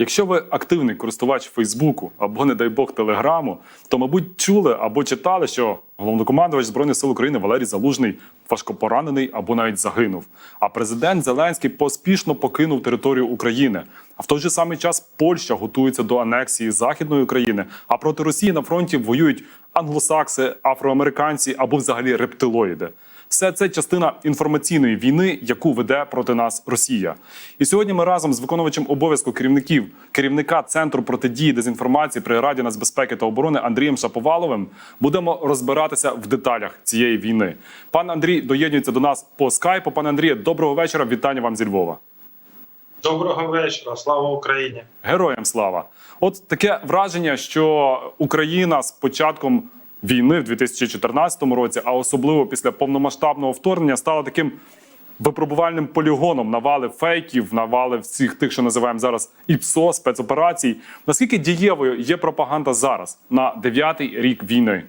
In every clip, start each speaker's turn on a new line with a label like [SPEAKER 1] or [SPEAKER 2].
[SPEAKER 1] Якщо ви активний користувач Фейсбуку або, не дай Бог, Телеграму, то, мабуть, чули або читали, що головнокомандувач Збройних сил України Валерій Залужний важко поранений або навіть загинув. А президент Зеленський поспішно покинув територію України. А в той же самий час Польща готується до анексії Західної України, а проти Росії на фронті воюють англосакси, афроамериканці або взагалі рептилоїди. Все це частина інформаційної війни, яку веде проти нас Росія. І сьогодні ми разом з виконувачем обов'язку керівників керівника центру протидії дезінформації при Раді нацбезпеки та оборони Андрієм Шаповаловим будемо розбиратися в деталях цієї війни. Пан Андрій доєднується до нас по скайпу. Пане Андріє, доброго вечора. Вітання вам зі Львова.
[SPEAKER 2] Доброго вечора, слава Україні.
[SPEAKER 1] Героям слава! От таке враження, що Україна з початком війни в 2014 році, а особливо після повномасштабного вторгнення, стала таким випробувальним полігоном навали фейків, навали всіх тих, що називаємо зараз ІПСО, спецоперацій. Наскільки дієвою є пропаганда зараз на дев'ятий рік війни?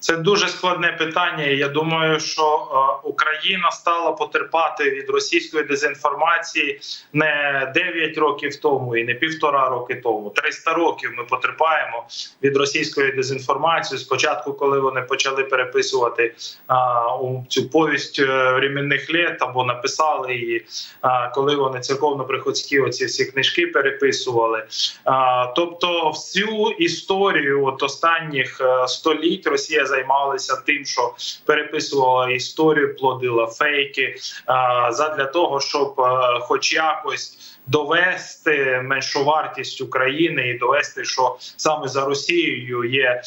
[SPEAKER 2] Це дуже складне питання. Я думаю, що е, Україна стала потерпати від російської дезінформації не 9 років тому і не півтора роки тому. 300 років ми потерпаємо від російської дезінформації. Спочатку, коли вони почали переписувати а, цю повість е, временних літ або написали її, а, коли вони церковно-приходські оці всі книжки переписували. А, тобто, всю історію от останніх е, століть Росія займалася тим, що переписувала історію, плодила фейки задля того, щоб хоч якось. Довести меншу вартість України і довести, що саме за Росією є е,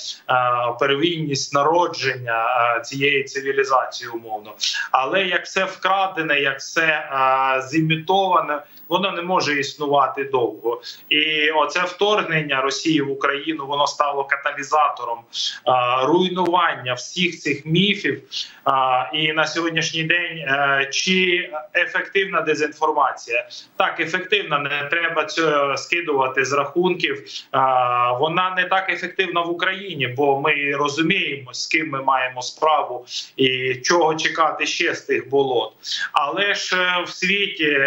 [SPEAKER 2] первинність народження е, цієї цивілізації, умовно. Але як все вкрадене, як все е, зімітоване, воно не може існувати довго. І оце вторгнення Росії в Україну воно стало каталізатором руйнування всіх цих міфів. І на сьогоднішній день чи ефективна дезінформація? Так, ефективна, не треба цього скидувати з рахунків. Вона не так ефективна в Україні, бо ми розуміємо, з ким ми маємо справу і чого чекати ще з тих болот. Але ж е, в світі.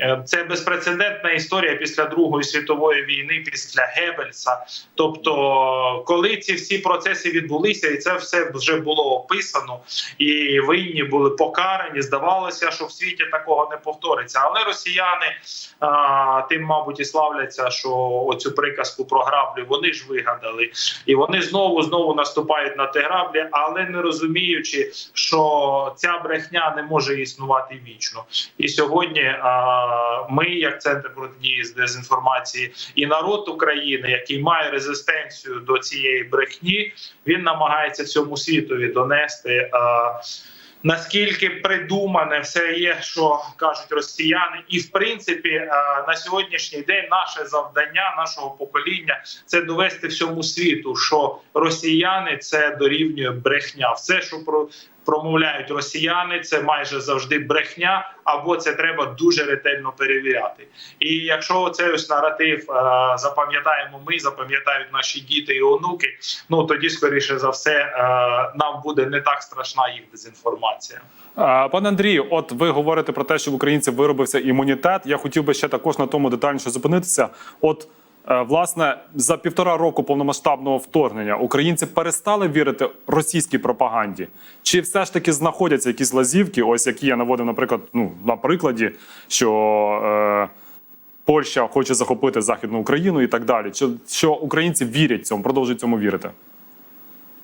[SPEAKER 2] Е, Це безпрецедентна історія після Другої світової війни, після Геббельса. Тобто, коли ці всі процеси відбулися, і це все вже було описано, і винні були покарані. Здавалося, що в світі такого не повториться. Але росіяни а, тим, мабуть, і славляться, що оцю приказку про граблі вони ж вигадали, і вони знову знову наступають на ті граблі, але не розуміючи, що ця брехня не може існувати вічно. І сьогодні а, ми, як центр протидії з дезінформації, і народ України, який має резистенцію до цієї брехні, він намагається всьому світові донести. А, Наскільки придумане все є, що кажуть росіяни, і в принципі е, на сьогоднішній день наше завдання нашого покоління це довести всьому світу, що росіяни це дорівнює брехня. Все, що про промовляють росіяни, це майже завжди брехня, або це треба дуже ретельно перевіряти. І якщо цей ось наратив е, запам'ятаємо, ми запам'ятають наші діти і онуки. Ну тоді, скоріше за все, е, нам буде не так страшна їх дезінформація.
[SPEAKER 1] Пане Андрію, от ви говорите про те, що в українців виробився імунітет. Я хотів би ще також на тому детальніше зупинитися. От власне за півтора року повномасштабного вторгнення українці перестали вірити російській пропаганді, чи все ж таки знаходяться якісь лазівки, ось які я наводив, наприклад, ну на прикладі, що е, Польща хоче захопити західну Україну і так далі. Що, що українці вірять цьому, продовжують цьому вірити?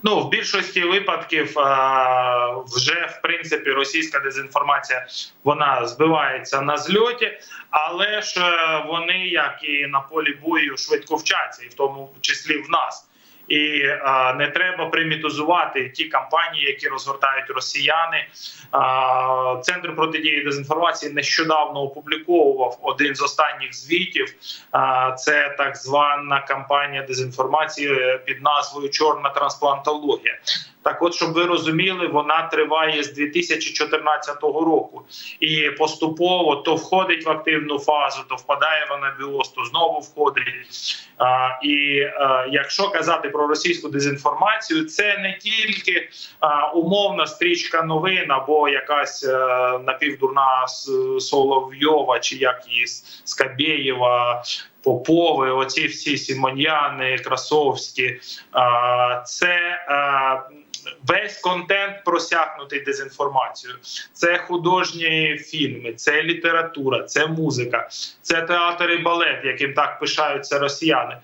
[SPEAKER 2] Ну в більшості випадків а, вже в принципі російська дезінформація вона збивається на зльоті, але ж е, вони, як і на полі бою, швидко вчаться, і в тому числі в нас. І а, не треба примітизувати ті кампанії, які розгортають росіяни. А, Центр протидії дезінформації нещодавно опубліковував один з останніх звітів. А, це так звана кампанія дезінформації під назвою Чорна трансплантологія. Так, от, щоб ви розуміли, вона триває з 2014 року і поступово то входить в активну фазу, то впадає в анабіоз, то знову входить. А, і а, якщо казати про російську дезінформацію, це не тільки а, умовна стрічка новин або якась е, напівдурна Соловйова, чи як її Скабєєва, Попови, оці всі Сімоньяни, Красовські. А, це а, весь контент просякнутий дезінформацією. Це художні фільми, це література, це музика, це театр і балет, яким так пишаються росіяни.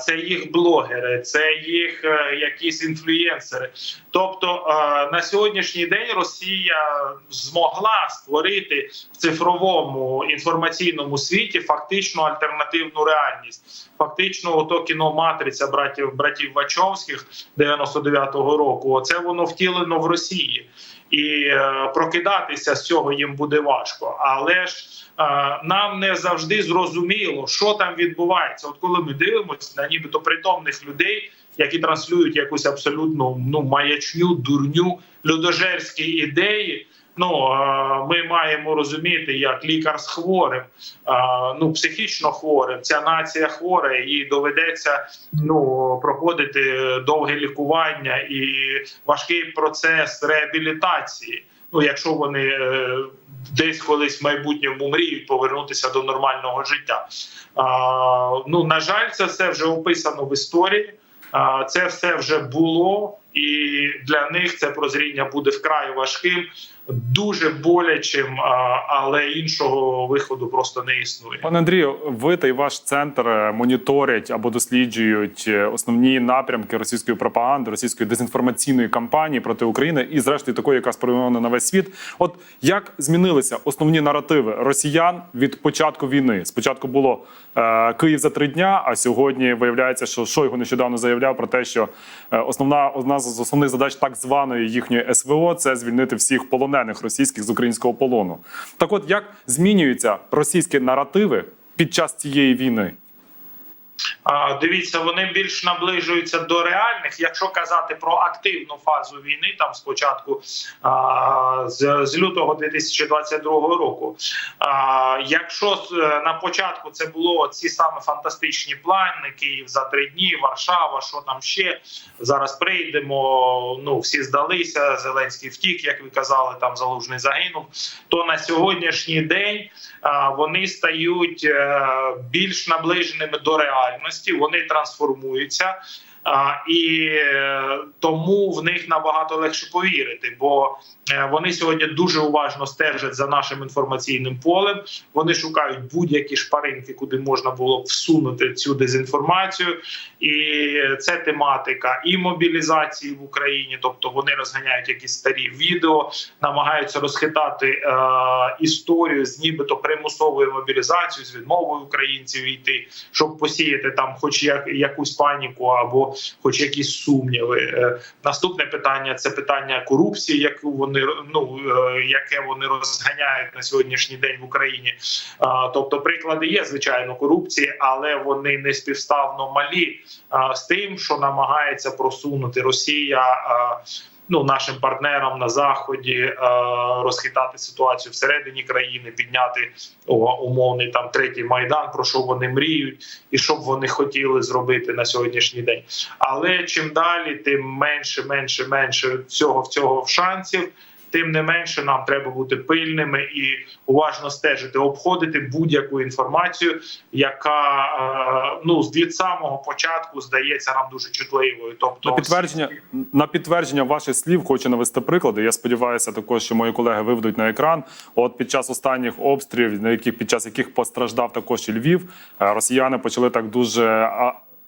[SPEAKER 2] Це їх блогери, це їх е, якісь інфлюєнсери. Тобто е, на сьогоднішній день Росія змогла створити в цифровому інформаційному світі фактично альтернативну реальність. Фактично, ото кіно Матриця братів братів Вачовських 99-го року. Оце воно втілено в Росії. І е, прокидатися з цього їм буде важко. Але ж е, нам не завжди зрозуміло, що там відбувається. От коли ми дивимося на нібито притомних людей, які транслюють якусь абсолютно ну маячню, дурню, людожерські ідеї. Ну ми маємо розуміти, як лікар з хворим, ну психічно хворим, ця нація хвора, їй доведеться ну проходити довге лікування і важкий процес реабілітації. Ну, якщо вони е, десь колись в майбутньому мріють повернутися до нормального життя. Ну на жаль, це все вже описано в історії. Це все вже було, і для них це прозріння буде вкрай важким, дуже болячим, але іншого виходу просто не існує.
[SPEAKER 1] Пане Андрію, ви та й ваш центр е, моніторять або досліджують е, основні напрямки російської пропаганди, російської дезінформаційної кампанії проти України і, зрештою, такої, яка спрямована на весь світ. От як змінилися основні наративи росіян від початку війни? Спочатку було е, Київ за три дня, а сьогодні виявляється, що Шойгу нещодавно заявляв про те, що е, основна одна з основних задач так званої їхньої СВО це звільнити всіх полонених російських з українського полону. Так, от як змінюються російські наративи під час цієї війни?
[SPEAKER 2] Дивіться, вони більш наближуються до реальних. Якщо казати про активну фазу війни, там спочатку з, з лютого 2022 року. Якщо на початку це було ці саме фантастичні плани, Київ за три дні, Варшава, що там ще зараз прийдемо. Ну всі здалися. Зеленський втік, як ви казали, там залужний загинув. То на сьогоднішній день вони стають е, більш наближеними до реальності, вони трансформуються. І е, тому в них набагато легше повірити, бо е, вони сьогодні дуже уважно стежать за нашим інформаційним полем. Вони шукають будь-які шпаринки, куди можна було б всунути цю дезінформацію. І це тематика і мобілізації в Україні, тобто вони розганяють якісь старі відео, намагаються розхитати е, історію з нібито примусовою мобілізацією, з відмовою українців йти, щоб посіяти там, хоч як якусь паніку або хоч якісь сумніви. Е, наступне питання це питання корупції, яку вони ну е, яке вони розганяють на сьогоднішній день в Україні. Тобто, приклади є звичайно корупції, але вони не співставно малі з тим, що намагається просунути Росія. Ну, нашим партнерам на заході е, розхитати ситуацію всередині країни, підняти о, умовний там третій майдан, про що вони мріють, і що б вони хотіли зробити на сьогоднішній день. Але чим далі, тим менше, менше, менше цього в цього шансів. Тим не менше, нам треба бути пильними і уважно стежити, обходити будь-яку інформацію, яка е, ну від самого початку здається нам дуже чутливою. Тобто,
[SPEAKER 1] На підтвердження на підтвердження ваших слів хочу навести приклади. Я сподіваюся, також що мої колеги виведуть на екран. От під час останніх обстрілів, на яких під час яких постраждав також і Львів, е, росіяни почали так дуже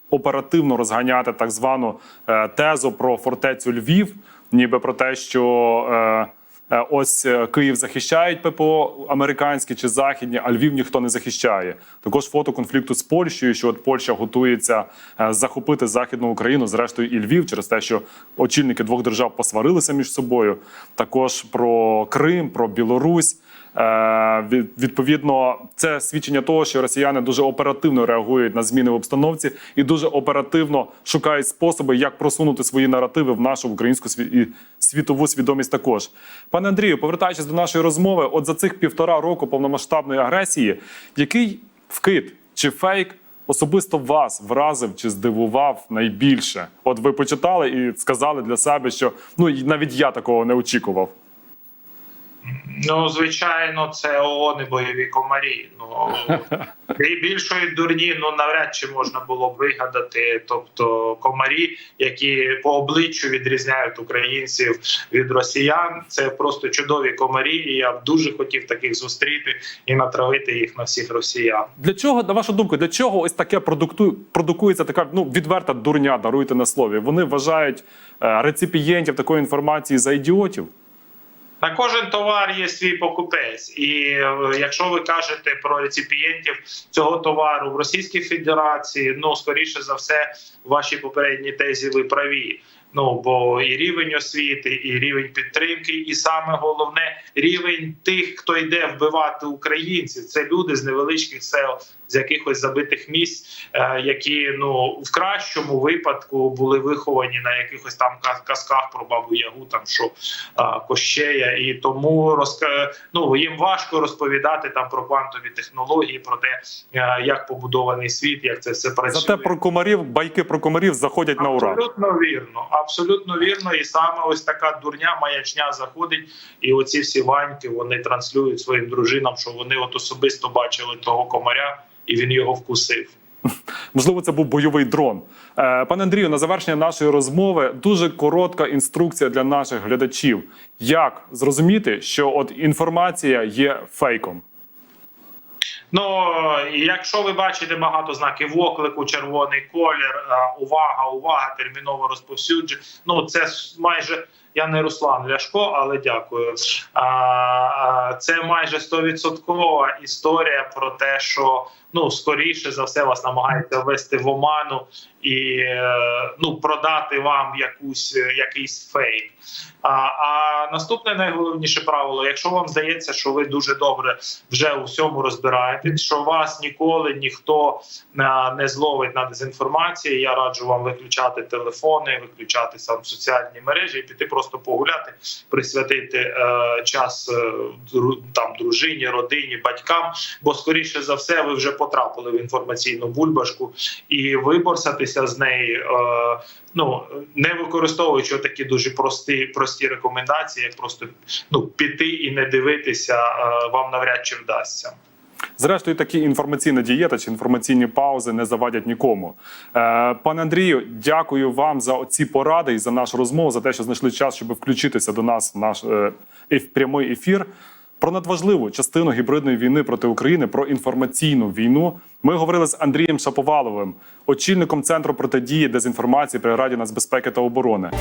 [SPEAKER 1] оперативно розганяти так звану е, тезу про фортецю Львів, ніби про те, що. е, Е, Ось е, Київ захищають ППО американські чи західні, а Львів ніхто не захищає. Також фото конфлікту з Польщею, що от Польща готується захопити західну Україну, зрештою і Львів, через те, що очільники двох держав посварилися між собою. Також про Крим, про Білорусь. Е, від- Відповідно, це свідчення того, що росіяни дуже оперативно реагують на зміни в обстановці і дуже оперативно шукають способи, як просунути свої наративи в нашу українську і світову свідомість. Також пане Андрію, повертаючись до нашої розмови, от за цих півтора року повномасштабної агресії, який вкид чи фейк особисто вас вразив чи здивував найбільше? От ви почитали і сказали для себе, що ну навіть я такого не очікував.
[SPEAKER 2] Ну, звичайно, це ООН і бойові комарі. Ну і більшої дурні ну навряд чи можна було б вигадати. Тобто комарі, які по обличчю відрізняють українців від росіян, це просто чудові комарі. І я б дуже хотів таких зустріти і натравити їх на всіх росіян.
[SPEAKER 1] Для чого, на вашу думку, для чого ось таке продукту, продукується така ну відверта дурня, даруйте на слові? Вони вважають е, реципієнтів такої інформації за ідіотів.
[SPEAKER 2] На кожен товар є свій покупець, і е, якщо ви кажете про реципієнтів цього товару в Російській Федерації, ну скоріше за все, в вашій попередній тезі ви праві. Ну бо і рівень освіти, і рівень підтримки, і саме головне рівень тих, хто йде вбивати українців. Це люди з невеличких сел, з якихось забитих місць, е, які ну в кращому випадку були виховані на якихось там ка- казках про бабу Ягу, там що Кощея, і тому розка... ну, їм важко розповідати там про квантові технології, про те, е, як побудований світ, як це все працює.
[SPEAKER 1] Зате про комарів, байки про комарів заходять на ура.
[SPEAKER 2] Абсолютно вірно, абсолютно вірно. І саме ось така дурня маячня заходить, і оці всі ваньки вони транслюють своїм дружинам, що вони от особисто бачили того комаря, і він його вкусив.
[SPEAKER 1] Можливо, це був бойовий дрон. Е, Пане Андрію, на завершення нашої розмови дуже коротка інструкція для наших глядачів. Як зрозуміти, що от інформація є фейком?
[SPEAKER 2] Ну якщо ви бачите багато знаків оклику, червоний колір, е, увага, увага, терміново розповсюдження. Ну це майже я не Руслан Ляшко, але дякую. А, це майже стовідсоткова історія про те, що ну скоріше за все вас намагаються ввести в оману і ну продати вам якусь якийсь фейк. А, а наступне найголовніше правило: якщо вам здається, що ви дуже добре вже у всьому розбираєтесь, що вас ніколи ніхто не зловить на дезінформації, я раджу вам виключати телефони, виключати сам соціальні мережі і піти просто погуляти, присвятити е, час е, там дружині, родині, батькам. Бо скоріше за все ви вже потрапили в інформаційну бульбашку і виборсатися з неї. Е, ну не використовуючи такі дуже прості прості рекомендації, як просто ну піти і не дивитися, е, вам навряд чи вдасться.
[SPEAKER 1] Зрештою, такі інформаційна дієта чи інформаційні паузи не завадять нікому. Е, пане Андрію, дякую вам за ці поради і за нашу розмову, за те, що знайшли час, щоб включитися до нас в наш е, прямий ефір. Про надважливу частину гібридної війни проти України, про інформаційну війну. Ми говорили з Андрієм Шаповаловим, очільником центру протидії дезінформації при Раді нацбезпеки та оборони.